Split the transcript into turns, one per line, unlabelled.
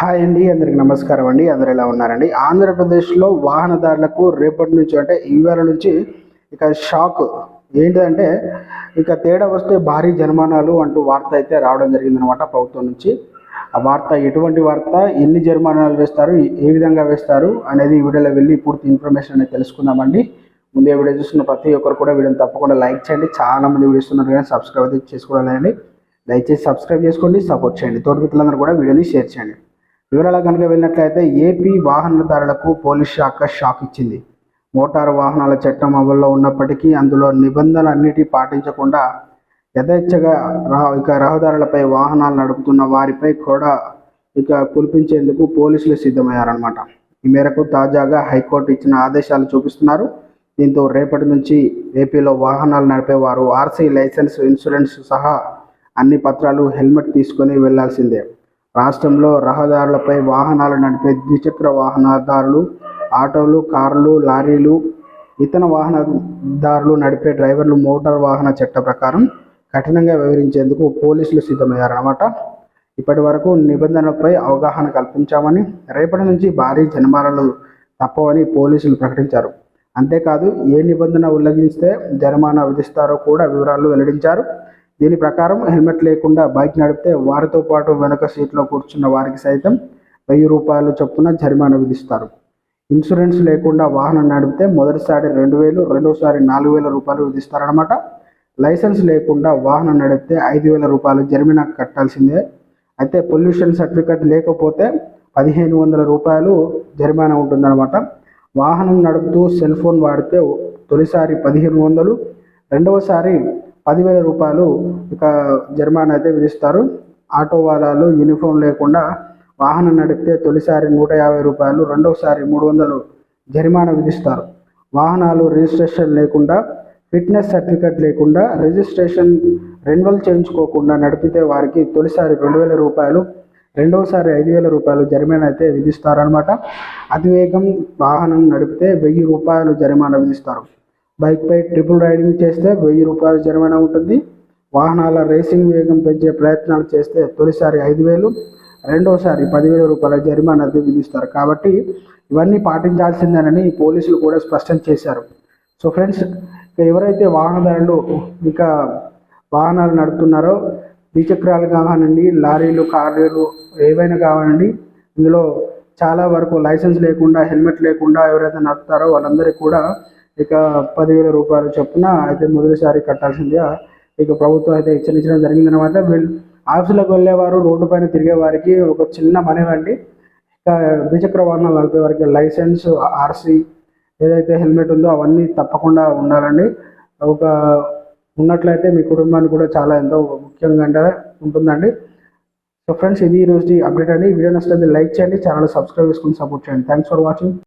Hi అండి అందరికి నమస్కారం అండి అందరు ఎలా ఉన్నారండి? ఆంధ్రప్రదేశ్లో వాహనదారులకు రేపటి నుంచి అంటే ఇవాళ నుంచి ఇక షాక్. ఏంటంటే ఇక తేడా వస్తే భారీ జరిమానాలు అంటూ వార్త అయితే రావడం జరిగిందనమాట ప్రభుత్వం నుంచి. ఆ వార్త ఎటువంటి వార్త ఎన్ని జరిమానాలు వేస్తారు ఏ విధంగా వేస్తారు అనేది ఈ వీడియోలో వెళ్ళి పూర్తి ఇన్ఫర్మేషన్ అనేది తెలుసుకుందామండి. ముందే వీడియో చూస్తున్న ప్రతి ఒక్కరు కూడా వీడియోని తప్పకుండా లైక్ చేయండి. చాలా మంది వీడియో ఇస్తున్నారు కానీ సబ్స్క్రైబ్ అయితే చేసుకోవాలండి దయచేసి సబ్స్క్రైబ్ చేసుకోండి సపోర్ట్ చేయండి. తోటి మిత్రులందరూ కూడా వీడియోని షేర్ చేయండి. వివరాలు కనుక వెళ్ళినట్లయితే ఏపీ వాహనదారులకు పోలీస్ శాఖ షాక్ ఇచ్చింది. మోటారు వాహనాల చట్టం అమల్లో ఉన్నప్పటికీ అందులో నిబంధనలన్నిటి పాటించకుండా యథేచ్ఛగా రహ ఇక రహదారులపై వాహనాలు నడుపుతున్న వారిపై కూడా ఇక కురిపించేందుకు పోలీసులు సిద్ధమయ్యారనమాట ఈ మేరకు తాజాగా హైకోర్టు ఇచ్చిన ఆదేశాలు చూపిస్తున్నారు. దీంతో రేపటి నుంచి ఏపీలో వాహనాలు నడిపేవారు ఆర్సీ లైసెన్స్ ఇన్సూరెన్స్ సహా అన్ని పత్రాలు హెల్మెట్ తీసుకొని వెళ్ళాల్సిందే. రాష్ట్రంలో రహదారులపై వాహనాలు నడిపే ద్విచక్ర వాహనదారులు ఆటోలు కార్లు లారీలు ఇతర వాహనదారులు నడిపే డ్రైవర్లు మోటార్ వాహన చట్ట ప్రకారం కఠినంగా వివరించేందుకు పోలీసులు సిద్ధమయ్యారన్నమాట. ఇప్పటి వరకు నిబంధనలపై అవగాహన కల్పించామని రేపటి నుంచి భారీ జనమానాలు తప్పవని పోలీసులు ప్రకటించారు. అంతేకాదు ఏ నిబంధన ఉల్లంఘిస్తే జరిమానా విధిస్తారో కూడా వివరాలు వెల్లడించారు. దీని ప్రకారం హెల్మెట్ లేకుండా బైక్ నడిపితే వారితో పాటు వెనుక సీట్లో కూర్చున్న వారికి సైతం వెయ్యి రూపాయలు చొప్పున జరిమానా విధిస్తారు. ఇన్సూరెన్స్ లేకుండా వాహనం నడిపితే మొదటిసారి రెండు వేలు రెండోసారి నాలుగు వేల రూపాయలు విధిస్తారనమాట లైసెన్స్ లేకుండా వాహనం నడిపితే ఐదు వేల రూపాయలు జరిమానా కట్టాల్సిందే. అయితే పొల్యూషన్ సర్టిఫికేట్ లేకపోతే పదిహేను వందల రూపాయలు జరిమానా ఉంటుందన్నమాట. వాహనం నడుపుతూ సెల్ ఫోన్ వాడితే తొలిసారి పదిహేను వందలు రెండవసారి పదివేల రూపాయలు ఇక జరిమానా అయితే విధిస్తారు. ఆటో వాళ్ళలు యూనిఫామ్ లేకుండా వాహనం నడిపితే తొలిసారి నూట యాభై రూపాయలు రెండవసారి మూడు వందలు జరిమానా విధిస్తారు. వాహనాలు రిజిస్ట్రేషన్ లేకుండా ఫిట్నెస్ సర్టిఫికేట్ లేకుండా రిజిస్ట్రేషన్ రెన్యువల్ చేయించుకోకుండా నడిపితే వారికి తొలిసారి రెండు వేల రూపాయలు రెండవసారి ఐదు వేల రూపాయలు జరిమానా అయితే విధిస్తారనమాట అతివేగం వాహనం నడిపితే వెయ్యి రూపాయలు జరిమానా విధిస్తారు. బైక్పై ట్రిపుల్ రైడింగ్ చేస్తే వెయ్యి రూపాయలు జరిమానా ఉంటుంది. వాహనాల రేసింగ్ వేగం పెంచే ప్రయత్నాలు చేస్తే తొలిసారి ఐదు వేలు రెండోసారి పదివేల రూపాయల జరిమానా విధిస్తారు. కాబట్టి ఇవన్నీ పాటించాల్సిందేనని పోలీసులు కూడా స్పష్టం చేశారు. సో ఫ్రెండ్స్ ఎవరైతే వాహనదారులు ఇక వాహనాలు నడుపుతున్నారో ద్విచక్రాలు కావాలండి లారీలు కార్లు ఏవైనా కావాలండి ఇందులో చాలా వరకు లైసెన్స్ లేకుండా హెల్మెట్ లేకుండా ఎవరైతే నడుపుతారో వాళ్ళందరికీ కూడా ఇక పదివేల రూపాయలు చొప్పున అయితే మొదటిసారి కట్టాల్సిందిగా ఇక ప్రభుత్వం అయితే హెచ్చరించడం జరిగిందనమాట వీళ్ళు ఆఫీసులకు వెళ్ళేవారు రోడ్డు పైన తిరిగే వారికి ఒక చిన్న మనీ వండి ఇక ద్విచక్ర వాహనాలు నడిపే వారికి లైసెన్స్ ఆర్సీ ఏదైతే హెల్మెట్ ఉందో అవన్నీ తప్పకుండా ఉండాలండి. ఒక ఉన్నట్లయితే మీ కుటుంబానికి కూడా చాలా ఎంతో ముఖ్యంగా అంటే ఉంటుందండి. సో ఫ్రెండ్స్ ఇది ఈ అప్డేట్ అండి. వీడియో నచ్చితే లైక్ చేయండి ఛానల్ సబ్స్క్రైబ్ చేసుకుని సపోర్ట్ చేయండి. Thanks for watching